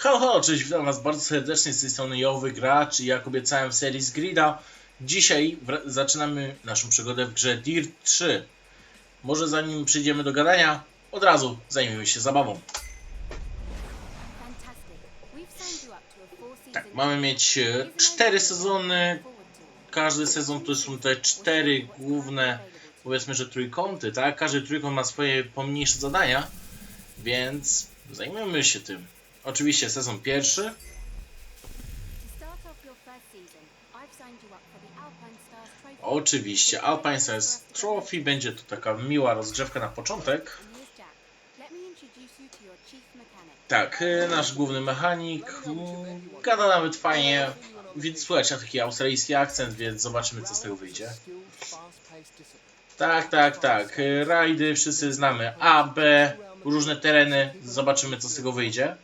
Halo, halo, cześć, witam was bardzo serdecznie z tej strony Jowy Gracz i jak obiecałem w serii z Grida, dzisiaj zaczynamy naszą przygodę w grze Dirt 3. Może zanim przejdziemy do gadania, od razu zajmiemy się zabawą. Tak, mamy mieć e, cztery sezony, każdy sezon to są te cztery główne, powiedzmy, że trójkąty, tak? Każdy trójkąt ma swoje pomniejsze zadania, więc zajmiemy się tym. Oczywiście sezon pierwszy, oczywiście Alpine Stars Trophy, będzie to taka miła rozgrzewka na początek. Tak, y, nasz główny mechanik mm, gada nawet fajnie, więc ma taki australijski akcent, więc zobaczymy co z tego wyjdzie. Tak, tak, tak, y, rajdy wszyscy znamy, A, B, różne tereny, zobaczymy co z tego wyjdzie.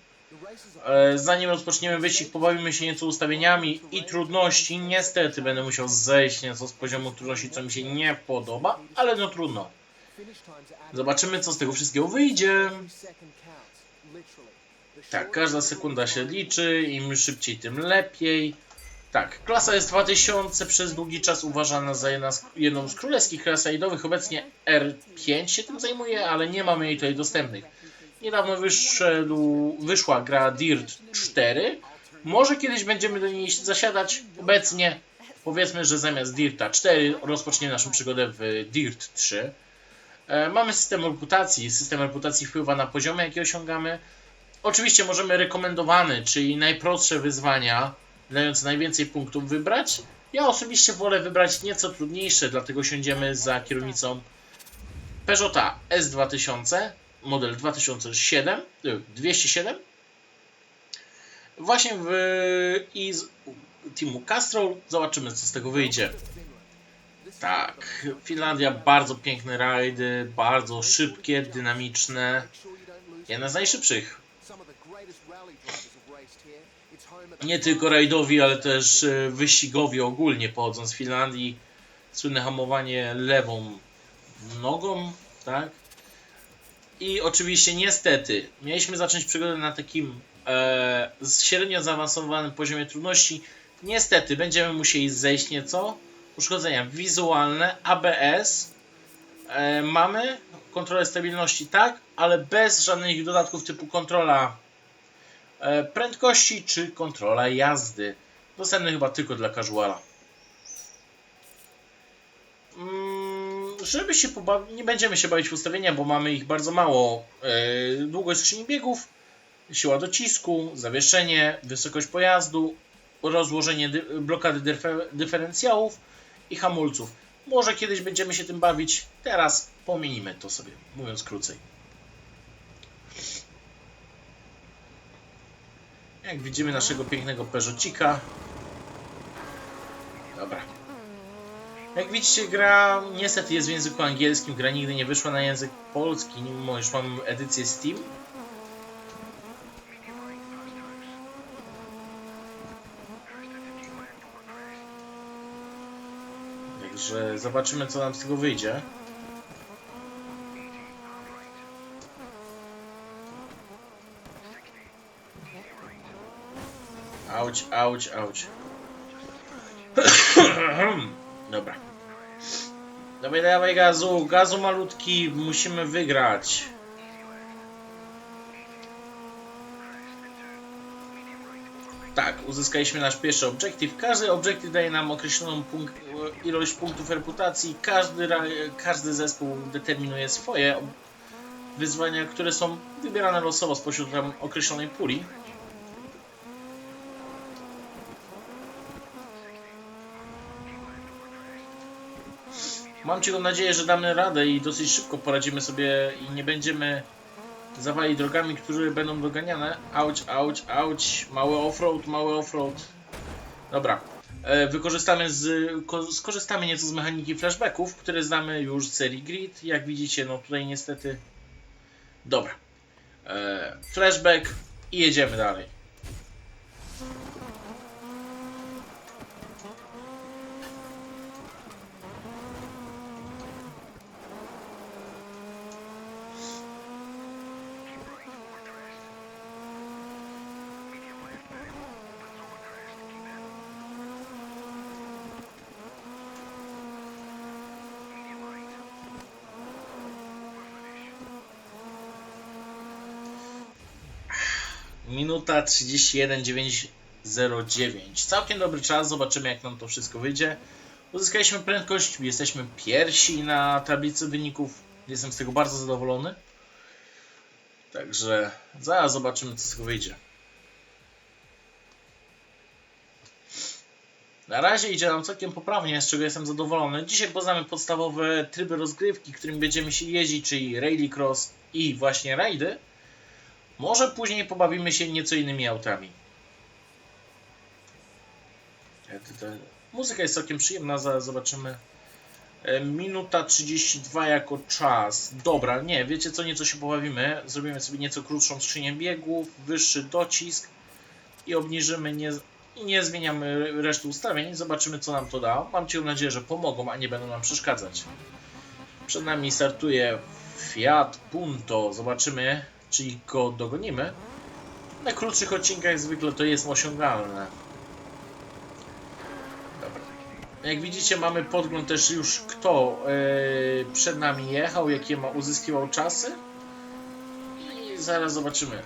E, Zanim rozpoczniemy wyścig, pobawimy się nieco ustawieniami i trudności. Niestety będę musiał zejść nieco z poziomu trudności, co mi się nie podoba, ale no trudno. Zobaczymy, co z tego wszystkiego wyjdzie. Tak, każda sekunda się liczy, im szybciej, tym lepiej. Tak, klasa jest 2000, przez długi czas uważana za jedna z, jedną z królewskich klas rajdowych. Obecnie R5 się tym zajmuje, ale nie mamy jej tutaj dostępnych. Niedawno wyszedł, wyszła gra Dirt 4. Może kiedyś będziemy do niej zasiadać. Obecnie powiedzmy, że zamiast Dirta 4 rozpoczniemy naszą przygodę w Dirt 3. E, mamy system reputacji. System reputacji wpływa na poziomy, jakie osiągamy. Oczywiście możemy rekomendowany, czyli najprostsze wyzwania, dające najwięcej punktów wybrać. Ja osobiście wolę wybrać nieco trudniejsze, dlatego siądziemy za kierownicą Peugeota S2000 model 2007, y, 207. Właśnie w i z teamu Castrol zobaczymy co z tego wyjdzie. Tak, Finlandia bardzo piękne rajdy, bardzo szybkie, dynamiczne. Jedna z najszybszych. Nie tylko rajdowi, ale też e, wyścigowi ogólnie pochodzą z Finlandii. Słynne hamowanie lewą nogą, tak? I oczywiście niestety mieliśmy zacząć przygodę na takim e, średnio zaawansowanym poziomie trudności. Niestety będziemy musieli zejść nieco. Uszkodzenia wizualne, ABS. E, mamy kontrolę stabilności, tak, ale bez żadnych dodatków typu kontrola e, prędkości czy kontrola jazdy. Dostępny chyba tylko dla casuala. Żeby się pobawić, nie będziemy się bawić w ustawienia, bo mamy ich bardzo mało. Yy, długość skrzyni biegów, siła docisku, zawieszenie, wysokość pojazdu, rozłożenie dy blokady dyfer dyferencjałów i hamulców. Może kiedyś będziemy się tym bawić, teraz pomienimy to sobie, mówiąc krócej. Jak widzimy naszego pięknego Peugeotika. Dobra. Jak widzicie, gra niestety jest w języku angielskim, gra nigdy nie wyszła na język polski, mimo iż mam edycję Steam. Także zobaczymy co nam z tego wyjdzie. Auć, auć, auć. Dobra. Dawaj, dawaj gazu, gazu malutki, musimy wygrać. Tak, uzyskaliśmy nasz pierwszy obiektyw. Każdy obiektyw daje nam określoną punkt, ilość punktów reputacji. Każdy, każdy zespół determinuje swoje wyzwania, które są wybierane losowo spośród tam określonej puli. Mam cię nadzieję, że damy radę i dosyć szybko poradzimy sobie i nie będziemy zawali drogami, które będą doganiane. Auć, auć, auć. Mały offroad, mały offroad. Dobra. E, wykorzystamy z, ko, skorzystamy nieco z mechaniki flashbacków, które znamy już z serii Grid. Jak widzicie, no tutaj niestety... Dobra. E, flashback i jedziemy dalej. Minuta 31.909. Całkiem dobry czas, zobaczymy jak nam to wszystko wyjdzie. Uzyskaliśmy prędkość, jesteśmy pierwsi na tablicy wyników. Jestem z tego bardzo zadowolony. Także zaraz zobaczymy co z tego wyjdzie. Na razie idzie nam całkiem poprawnie, z czego jestem zadowolony. Dzisiaj poznamy podstawowe tryby rozgrywki, którym będziemy się jeździć, czyli rallycross i właśnie rajdy. Może później pobawimy się nieco innymi autami. E, Muzyka jest całkiem przyjemna, zobaczymy. E, Minuta 32 jako czas. Dobra, nie, wiecie co, nieco się pobawimy. Zrobimy sobie nieco krótszą skrzynię biegów, wyższy docisk i obniżymy, nie, i nie zmieniamy reszty ustawień. Zobaczymy co nam to da. Mam Cię nadzieję, że pomogą, a nie będą nam przeszkadzać. Przed nami startuje Fiat Punto. Zobaczymy, czy go dogonimy. Na krótszych odcinkach zwykle to jest osiągalne. Dobra. Jak widzicie, mamy podgląd też już kto e, przed nami jechał, jakie ma uzyskiwał czasy. I zaraz zobaczymy.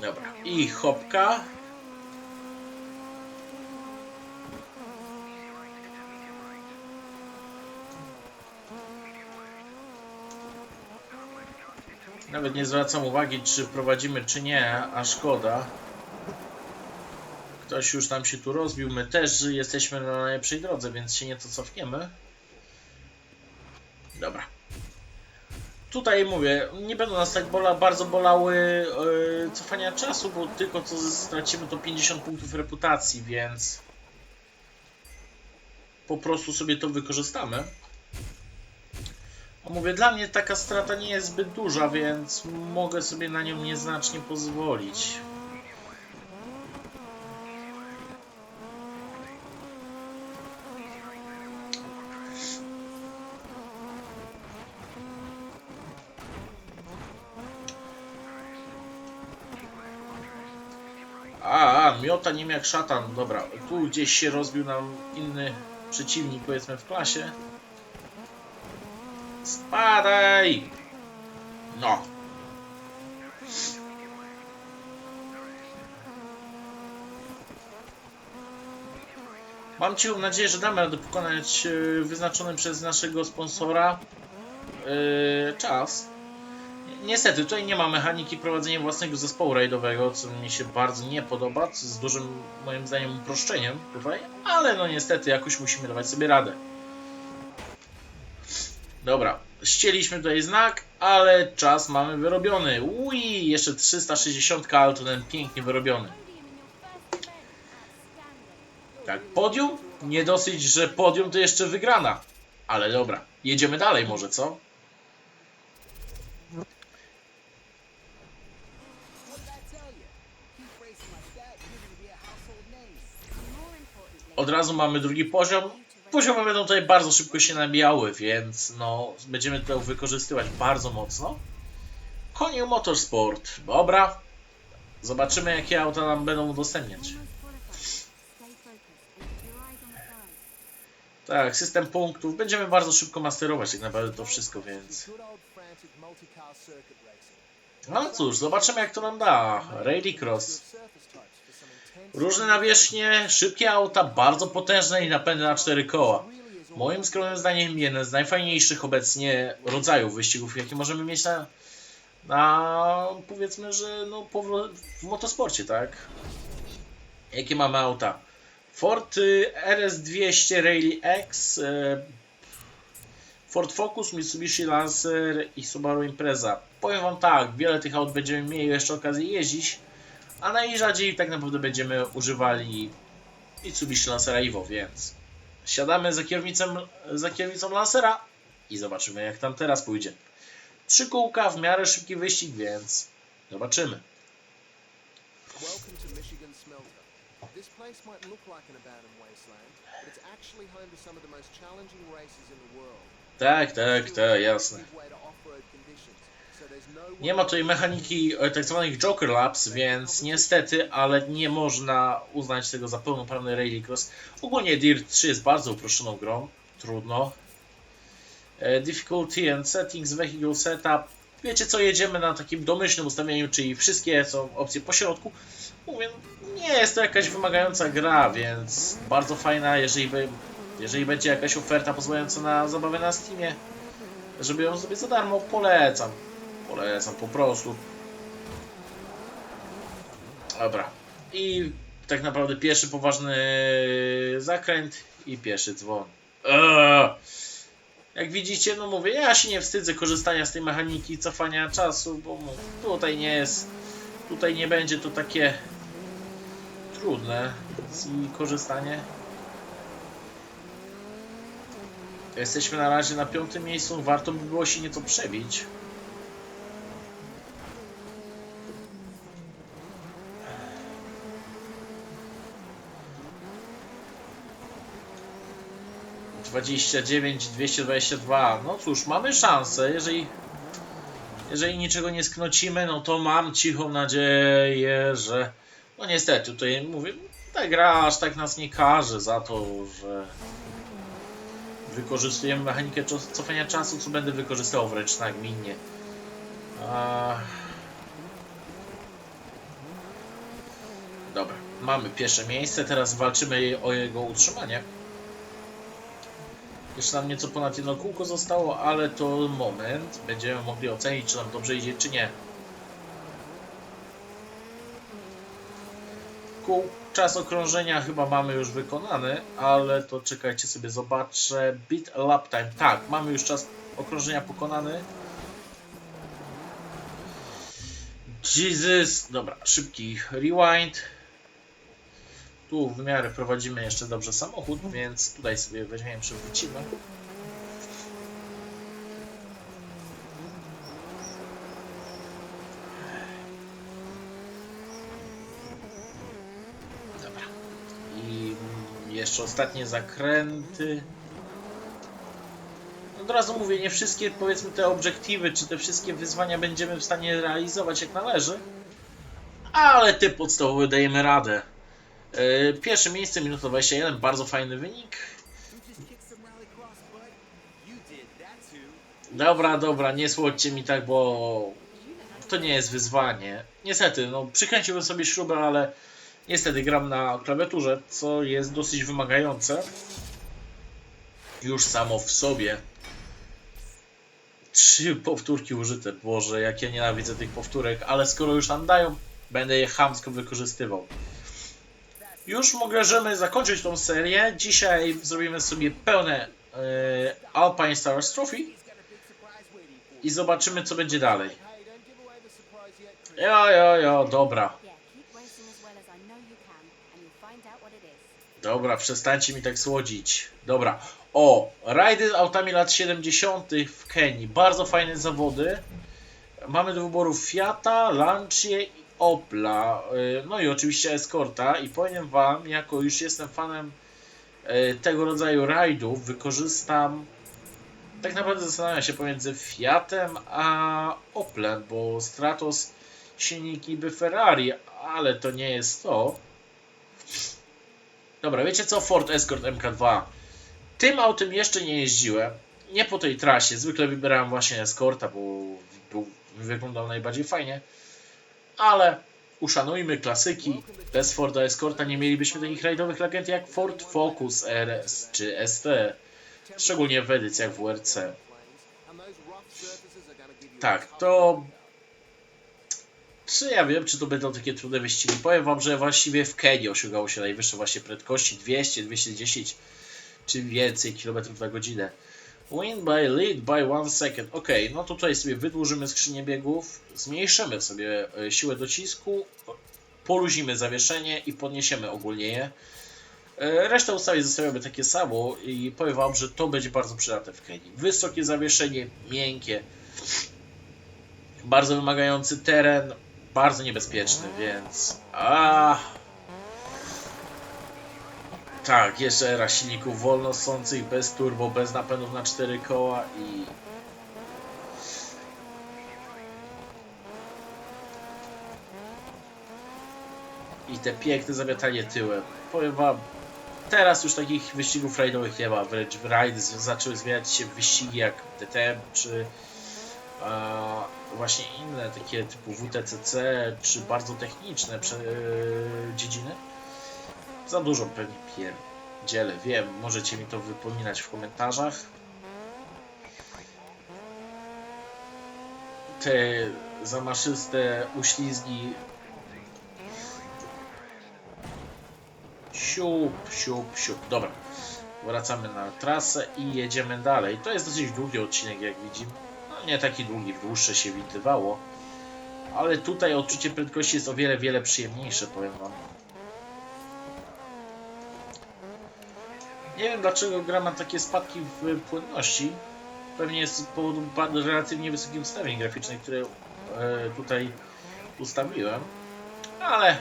Dobra. I hopka. Nawet nie zwracam uwagi, czy prowadzimy, czy nie, a szkoda. Ktoś już tam się tu rozbił, my też jesteśmy na najlepszej drodze, więc się nieco cofniemy. Dobra. Tutaj mówię, nie będą nas tak bola, bardzo bolały yy, cofania czasu, bo tylko co stracimy to 50 punktów reputacji, więc po prostu sobie to wykorzystamy. Mówię, dla mnie taka strata nie jest zbyt duża, więc mogę sobie na nią nieznacznie pozwolić. A, a, miota nim jak szatan. Dobra, tu gdzieś się rozbił nam inny przeciwnik, powiedzmy w klasie. Spadaj! No. Mam Cię nadzieję, że damy radę pokonać e, wyznaczony przez naszego sponsora e, czas. Ni- Niestety, tutaj nie ma mechaniki prowadzenia własnego zespołu rajdowego, co mi się bardzo nie podoba, co z dużym moim zdaniem uproszczeniem tutaj, ale no niestety jakoś musimy dawać sobie radę. Dobra, ścieliśmy tutaj znak, ale czas mamy wyrobiony. Ui, jeszcze 360, ale to ten pięknie wyrobiony. Tak, podium? Nie dosyć, że podium to jeszcze wygrana. Ale dobra, jedziemy dalej może, co? Od razu mamy drugi poziom. Poziomy będą tutaj bardzo szybko się nabijały, więc no, będziemy to wykorzystywać bardzo mocno. Koniu Motorsport, dobra. Zobaczymy jakie auta nam będą udostępniać. Tak, system punktów. Będziemy bardzo szybko masterować tak naprawdę to wszystko, więc... No cóż, zobaczymy jak to nam da. Rallycross. Surface Różne nawierzchnie, szybkie auta, bardzo potężne i napędy na cztery koła. Moim skromnym zdaniem jeden z najfajniejszych obecnie rodzajów wyścigów, jakie możemy mieć na, na powiedzmy, że no, w motosporcie, tak? Jakie mamy auta? Ford y, RS200 Rally X, y, Ford Focus, Mitsubishi Lancer i Subaru Impreza. Powiem Wam tak, wiele tych aut będziemy mieli jeszcze okazję jeździć, a najrzadziej tak naprawdę będziemy używali Mitsubishi Lancera Evo, więc siadamy za kierownicą, za kierownicą Lancera i zobaczymy jak tam teraz pójdzie. Trzy kółka, w miarę szybki wyścig, więc zobaczymy. This place might look like an abandoned wasteland, but it's actually home to some of the most challenging races in the world. Tak, tak, tak, jasne. Nie ma tutaj mechaniki e, tak zwanych Joker Laps, więc niestety, ale nie można uznać tego za pełnoprawny Rallycross. Ogólnie Dirt 3 jest bardzo uproszczoną grą, trudno. E, Difficulty and Settings, Vehicle Setup. Wiecie co, jedziemy na takim domyślnym ustawieniu, czyli wszystkie są opcje po środku. Mówię, nie jest to jakaś wymagająca gra, więc bardzo fajna, jeżeli, by, jeżeli będzie jakaś oferta pozwalająca na zabawę na Steamie, żeby ją zrobić za darmo, polecam. Polecam po prostu. Dobra. I tak naprawdę pierwszy poważny zakręt i pierwszy dzwon. Eee. Jak widzicie, no mówię, ja się nie wstydzę korzystania z tej mechaniki cofania czasu, bo tutaj nie jest, tutaj nie będzie to takie trudne z jej korzystanie. Jesteśmy na razie na piątym miejscu, warto by było się nieco przebić. Dwadzieścia dziewięć, dwieście dwadzieścia dwa. No cóż, mamy szansę. Jeżeli, jeżeli niczego nie sknocimy, no to mam cichą nadzieję, że. No niestety, tutaj mówię, ta gra aż tak nas nie każe za to, że wykorzystujemy mechanikę cofania czasu, co będę wykorzystywał wręcz nagminnie. A... Dobra, mamy pierwsze miejsce, teraz walczymy o jego utrzymanie. Jeszcze nam nieco ponad jedno kółko zostało, ale to moment. Będziemy mogli ocenić, czy nam dobrze idzie, czy nie. Kół, czas okrążenia chyba mamy już wykonany, ale to czekajcie sobie, zobaczę. Beat lap time. Tak, mamy już czas okrążenia pokonany. Jesus. Dobra, szybki rewind. Tu w miarę prowadzimy jeszcze dobrze samochód, więc tutaj sobie weźmiemy, przewrócimy. Dobra. I jeszcze ostatnie zakręty. Od razu mówię, nie wszystkie powiedzmy te obiektywy, czy te wszystkie wyzwania będziemy w stanie realizować jak należy. Ale te podstawowe dajemy radę. Yy, Pierwsze miejsce, minuta 21, bardzo fajny wynik. Dobra, dobra, nie słodźcie mi tak, bo to nie jest wyzwanie. Niestety, no przykręciłbym sobie śrubę, ale niestety gram na klawiaturze, co jest dosyć wymagające. Już samo w sobie. Trzy powtórki użyte, Boże, jak ja nienawidzę tych powtórek, ale skoro już nam dają, będę je chamsko wykorzystywał. Już możemy zakończyć tą serię. Dzisiaj zrobimy sobie pełne e, Alpine Stars Trophy i zobaczymy co będzie dalej. Jo, jo, jo, dobra. Dobra, przestańcie mi tak słodzić. Dobra. O, rajdy z autami lat 70. w Kenii. Bardzo fajne zawody. Mamy do wyboru Fiata, Lancia Opla. Yy, No i oczywiście Escorta. I powiem Wam, jako już jestem fanem yy, tego rodzaju rajdów, wykorzystam. Tak naprawdę zastanawiam się pomiędzy Fiatem a Oplem, bo Stratos silniki by Ferrari, ale to nie jest to. Dobra, wiecie co? Ford Escort MK2. Tym autem jeszcze nie jeździłem. Nie po tej trasie. Zwykle wybierałem właśnie Escorta, bo był, wyglądał najbardziej fajnie. Ale uszanujmy klasyki. Bez Forda Escorta nie mielibyśmy takich rajdowych legend jak Ford Focus RS czy ST. Szczególnie w edycjach WRC. Tak, to... Czy ja wiem, czy to będą takie trudne wyścigi? Powiem wam, że właściwie w Kenii osiągało się najwyższe właśnie prędkości 200, 210 czy więcej kilometrów na godzinę. Win by lead by one second. Ok, no tutaj sobie wydłużymy skrzynię biegów, zmniejszymy sobie e, siłę docisku, poluzimy zawieszenie i podniesiemy ogólnie je. E, Resztę ustawień zostawiamy takie samo i powiem wam, że to będzie bardzo przydatne w Kenii. Wysokie zawieszenie, miękkie, bardzo wymagający teren, bardzo niebezpieczny, więc. A. Tak, jeszcze era silników wolnosących, bez turbo, bez napędów na cztery koła i... I te piękne zamiatanie tyłem. Powiem wam, teraz już takich wyścigów rajdowych nie ma, wręcz rajdy zaczęły zmieniać się w wyścigi jak DTM czy właśnie inne takie typu WTCC czy bardzo techniczne e, dziedziny. Za dużo pewnie pierdzielę, wiem, możecie mi to wypominać w komentarzach. Te zamaszyste uślizgi Siup, siup, siup. Dobra. Wracamy na trasę i jedziemy dalej. To jest dosyć długi odcinek, jak widzimy. No nie taki długi, dłuższe się widywało. Ale tutaj odczucie prędkości jest o wiele, wiele przyjemniejsze, powiem wam. Nie wiem dlaczego gra ma takie spadki w płynności. Pewnie jest z powodu relatywnie wysokich ustawień graficznych, które e, tutaj ustawiłem. Ale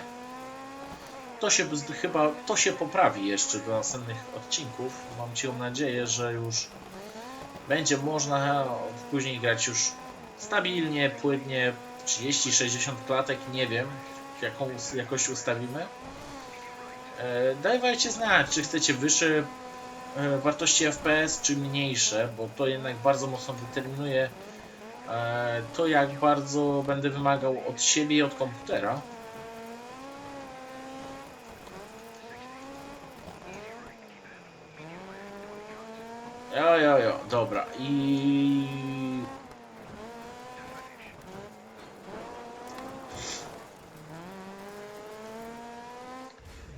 to się chyba to się poprawi jeszcze do następnych odcinków. Mam cię nadzieję, że już będzie można później grać już stabilnie, płynnie 30-60 klatek, nie wiem jaką jakoś ustawimy. E, dajcie znać, czy chcecie wyższe e, wartości FPS, czy mniejsze, bo to jednak bardzo mocno determinuje e, to, jak bardzo będę wymagał od siebie i od komputera. Jo, jo, jo, dobra. I...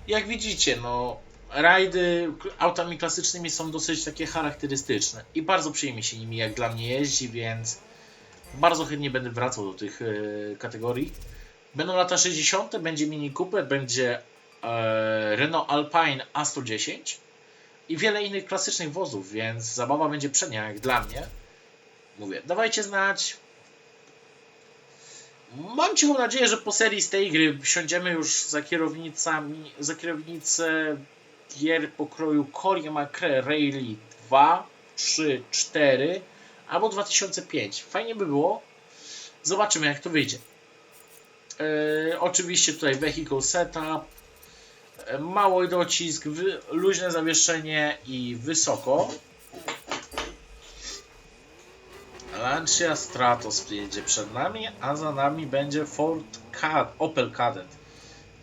Jak widzicie, no, rajdy autami klasycznymi są dosyć takie charakterystyczne i bardzo przyjemnie się nimi jak dla mnie jeździ, więc bardzo chętnie będę wracał do tych e, kategorii. Będą lata 60., będzie Mini Cooper, będzie e, Renault Alpine A110 i wiele innych klasycznych wozów, więc zabawa będzie przednia jak dla mnie. Mówię, dawajcie znać. Mam cichą nadzieję, że po serii z tej gry siądziemy już za kierownicami, za kierownicę gier pokroju Cory McRae Rally 2, 3, 4 albo 2005. Fajnie by było. Zobaczymy jak to wyjdzie. Yy, oczywiście tutaj vehicle setup, e, mały docisk, luźne zawieszenie i wysoko. Lancia Stratos jedzie przed nami, a za nami będzie Ford Ka Opel Kadett.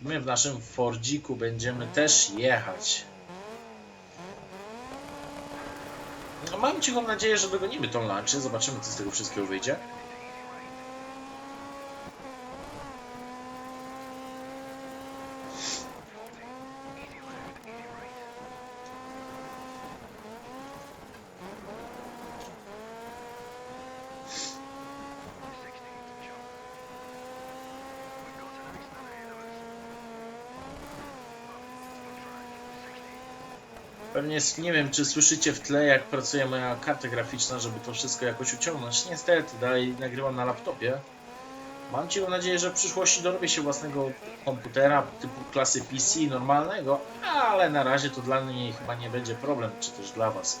My w naszym Fordziku będziemy też jechać. No, mam cichą nadzieję, że dogonimy tą Lancię. Zobaczymy, co z tego wszystkiego wyjdzie. Pewnie nie wiem, czy słyszycie w tle, jak pracuje moja karta graficzna, żeby to wszystko jakoś uciągnąć. Niestety, dalej nagrywam na laptopie. Mam cię nadzieję, że w przyszłości dorobię się własnego komputera typu klasy PC normalnego, ale na razie to dla mnie chyba nie będzie problem, czy też dla was.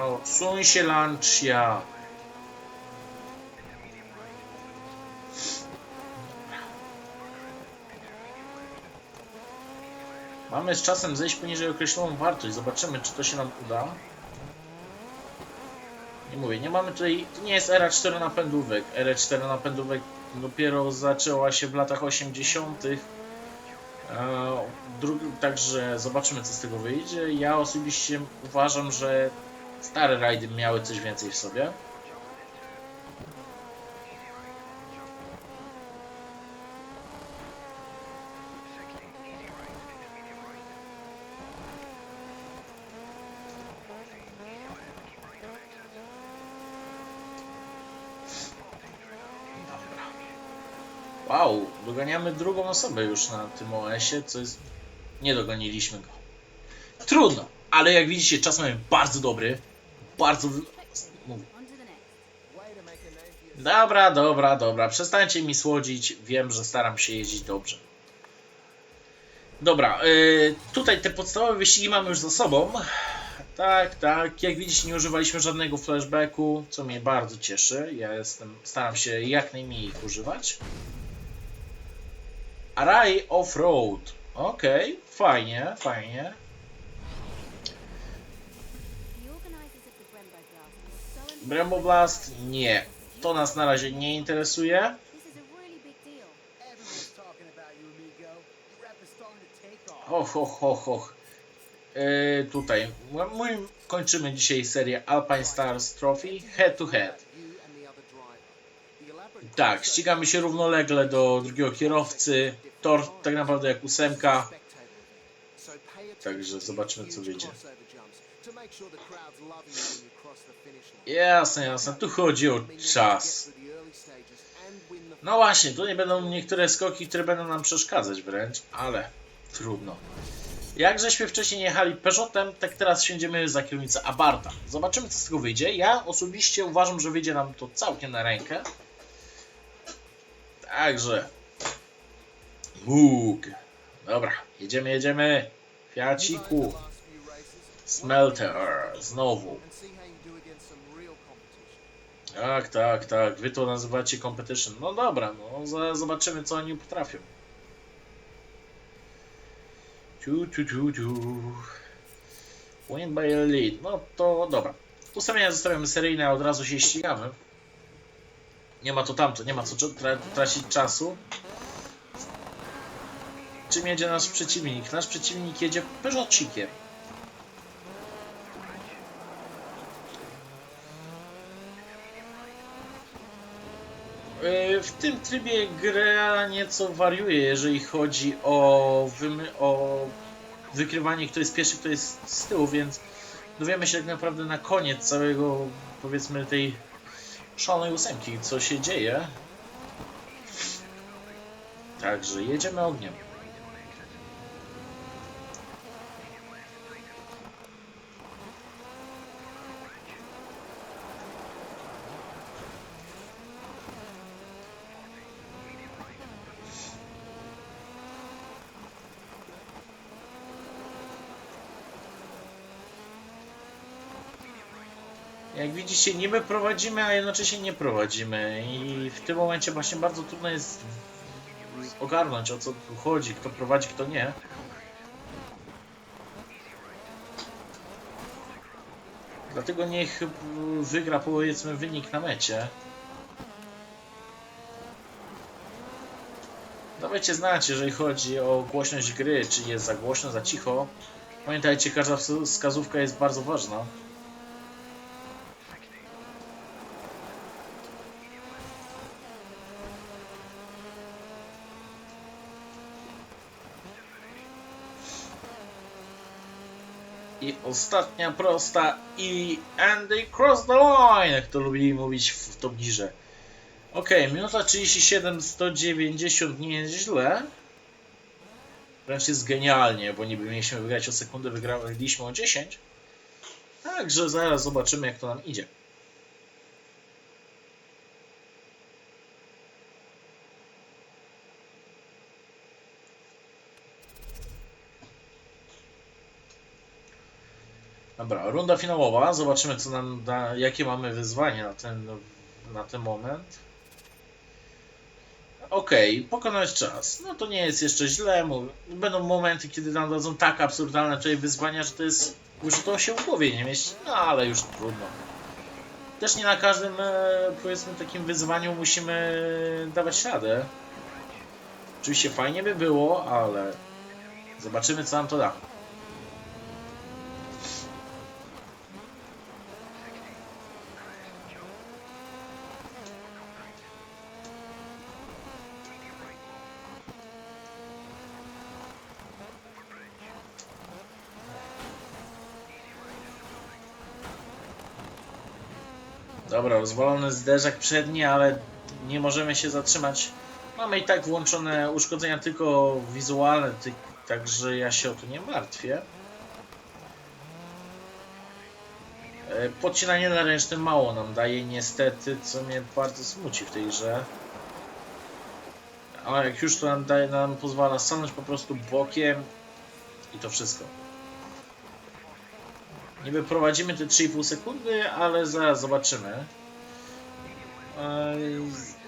O, suń się Lancia. Mamy z czasem zejść poniżej określoną wartość. Zobaczymy, czy to się nam uda. Nie mówię, nie mamy tutaj. To nie jest era 4 napędówek. Era 4 napędówek dopiero zaczęła się w latach 80. Eee, dru- Także zobaczymy, co z tego wyjdzie. Ja osobiście uważam, że stare rajdy miały coś więcej w sobie. Osobę już na tym OS-ie, co jest... Nie dogoniliśmy go. Trudno, ale jak widzicie, czas mamy bardzo dobry. Bardzo... Dobra, dobra, dobra. Przestańcie mi słodzić. Wiem, że staram się jeździć dobrze. Dobra, yy, tutaj te podstawowe wyścigi mamy już za sobą. Tak, tak. Jak widzicie, nie używaliśmy żadnego flashbacku, co mnie bardzo cieszy. Ja jestem, staram się jak najmniej ich używać. Array Off-Road. Okej, fajnie, fajnie. The Brembo Blast? Nie. To nas na razie nie interesuje. Och, och, och, och. Yy, tutaj. My kończymy dzisiaj serię Alpine Stars Trophy Head to Head. Tak, ścigamy się równolegle do drugiego kierowcy. Tor tak naprawdę jak ósemka. Także zobaczymy, co wyjdzie. Jasne, jasne. Tu chodzi o czas. No właśnie, tu nie będą niektóre skoki, które będą nam przeszkadzać wręcz, ale trudno. Jak żeśmy wcześniej jechali Peugeotem, tak teraz siędziemy za kierownicę Abarta. Zobaczymy, co z tego wyjdzie. Ja osobiście uważam, że wyjdzie nam to całkiem na rękę. Także... Bóg. Dobra, jedziemy, jedziemy. Fiaciku. Smelter. Znowu. Tak, tak, tak. Wy to nazywacie competition. No dobra, no zobaczymy co oni potrafią. Ciu, ciu, ciu, ciu. Win by lead. No to dobra. Ustawienia zostawiamy seryjne, od razu się ścigamy. Nie ma to tamto, nie ma co tra tracić czasu. Czym jedzie nasz przeciwnik? Nasz przeciwnik jedzie Peugeotcikiem. Yy, W tym trybie gra nieco wariuje, jeżeli chodzi o, o wykrywanie, kto jest pierwszy, kto jest z tyłu, więc dowiemy się tak naprawdę na koniec całego, powiedzmy, tej szalonej ósemki, co się dzieje. Także jedziemy ogniem. Jak widzicie, niby prowadzimy, a jednocześnie nie prowadzimy. I w tym momencie właśnie bardzo trudno jest ogarnąć o co tu chodzi, kto prowadzi, kto nie. Dlatego niech wygra powiedzmy wynik na mecie. Dawajcie znać, jeżeli chodzi o głośność gry, czy jest za głośno, za cicho. Pamiętajcie, każda wskazówka jest bardzo ważna. I ostatnia prosta i Andy cross the line, jak to lubili mówić w Top. Ok, minuta 37, 190 nie jest źle. Wręcz jest genialnie, bo niby mieliśmy wygrać o sekundę, wygraliśmy o 10. Także zaraz zobaczymy jak to nam idzie. Dobra, runda finałowa. Zobaczymy, co nam da, jakie mamy wyzwanie na ten, na ten moment. Okej, pokonać czas. No to nie jest jeszcze źle. Będą momenty, kiedy nam dadzą tak absurdalne tutaj wyzwania, że to jest. Już to się w głowie nie mieści. No ale już trudno. Też nie na każdym, e, powiedzmy, takim wyzwaniu musimy dawać radę. Oczywiście fajnie by było, ale zobaczymy, co nam to da. Dobra, rozwalony zderzak przedni, ale nie możemy się zatrzymać. Mamy i tak włączone uszkodzenia tylko wizualne, także ja się o to nie martwię. E, Podcinanie na ręcznym mało nam daje niestety, co mnie bardzo smuci w tej grze. Ale jak już to nam, daje, nam pozwala stanąć po prostu bokiem i to wszystko. Niby prowadzimy te 3,5 sekundy, ale zaraz zobaczymy.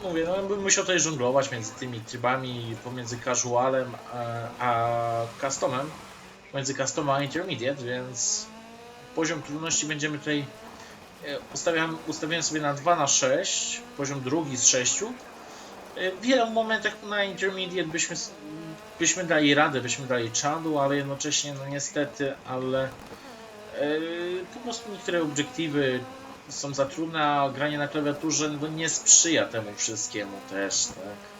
Mówię, no bym musiał tutaj żonglować między tymi trybami, pomiędzy casualem a, a customem, między custom a intermediate, więc poziom trudności będziemy tutaj e, ustawiam, sobie na 2 na 6, poziom drugi z 6. E, W wielu momentach na intermediate byśmy, byśmy dali radę, byśmy dali czadu, ale jednocześnie, no niestety, ale e, po prostu niektóre obiektywy są za trudne, a granie na klawiaturze no, nie sprzyja temu wszystkiemu też, tak.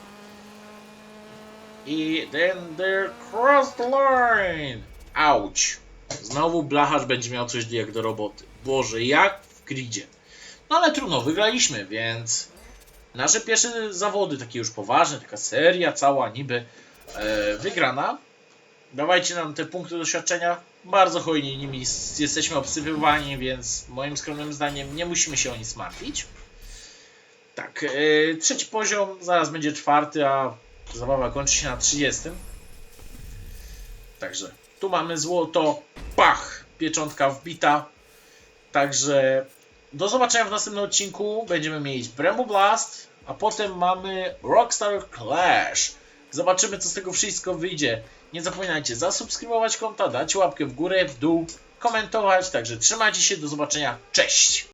I then they crossed the line! Auć! Znowu blacharz będzie miał coś jak do roboty. Boże, jak w gridzie. No ale trudno, wygraliśmy, więc nasze pierwsze zawody, takie już poważne, taka seria cała niby e, wygrana. Dawajcie nam te punkty doświadczenia. Bardzo hojnie nimi jesteśmy obsypywani, więc moim skromnym zdaniem nie musimy się o nic martwić. Tak, e, trzeci poziom, zaraz będzie czwarty, a zabawa kończy się na 30. Także tu mamy złoto, pach, pieczątka wbita. Także do zobaczenia w następnym odcinku. Będziemy mieć Bremo Blast, a potem mamy Rockstar Clash. Zobaczymy, co z tego wszystko wyjdzie. Nie zapominajcie zasubskrybować konta, dać łapkę w górę, w dół, komentować. Także trzymajcie się, do zobaczenia. Cześć!